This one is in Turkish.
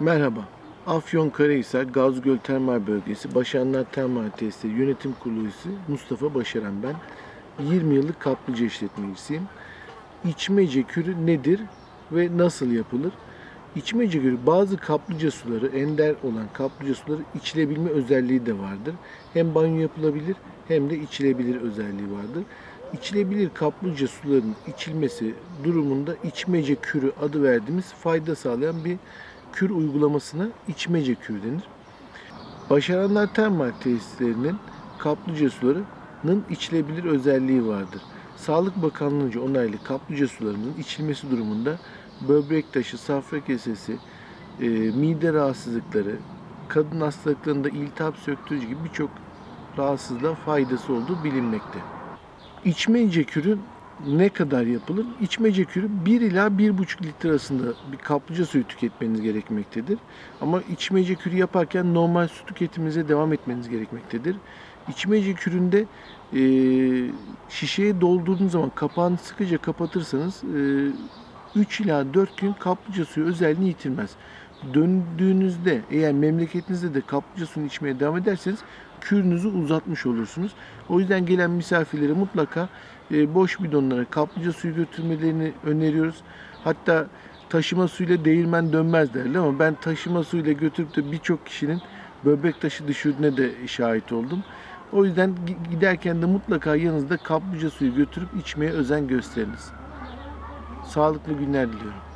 Merhaba. Afyonkarahisar Gazgöl Termal Bölgesi Başaranlar Termal Tesisleri Yönetim Kurulu üyesi Mustafa Başaran ben. 20 yıllık kaplıca işletmecisiyim. İçmece kürü nedir ve nasıl yapılır? İçmece kürü bazı kaplıca suları, ender olan kaplıca suları içilebilme özelliği de vardır. Hem banyo yapılabilir hem de içilebilir özelliği vardır. İçilebilir kaplıca suların içilmesi durumunda içmece kürü adı verdiğimiz fayda sağlayan bir kür uygulamasına içmece kür denir. Başaranlar termal tesislerinin kaplıca sularının içilebilir özelliği vardır. Sağlık Bakanlığı'nca onaylı kaplıca sularının içilmesi durumunda böbrek taşı, safra kesesi, e, mide rahatsızlıkları, kadın hastalıklarında iltihap söktürücü gibi birçok rahatsızlığa faydası olduğu bilinmekte. İçmece kürü ne kadar yapılır? İçmece kürü 1 ila 1,5 litre arasında bir kaplıca suyu tüketmeniz gerekmektedir. Ama içmece kürü yaparken normal su tüketiminize devam etmeniz gerekmektedir. İçmece küründe e, şişeye doldurduğunuz zaman kapağını sıkıca kapatırsanız e, 3 ila 4 gün kaplıca suyu özelliğini yitirmez. Döndüğünüzde eğer memleketinizde de kaplıca suyunu içmeye devam ederseniz kürünüzü uzatmış olursunuz. O yüzden gelen misafirlere mutlaka e, boş bidonlara kaplıca suyu götürmelerini öneriyoruz. Hatta taşıma suyuyla değirmen dönmez derler ama ben taşıma suyuyla götürüp de birçok kişinin böbrek taşı düşürdüğüne de şahit oldum. O yüzden gi- giderken de mutlaka yanınızda kaplıca suyu götürüp içmeye özen gösteriniz. Sağlıklı günler diliyorum.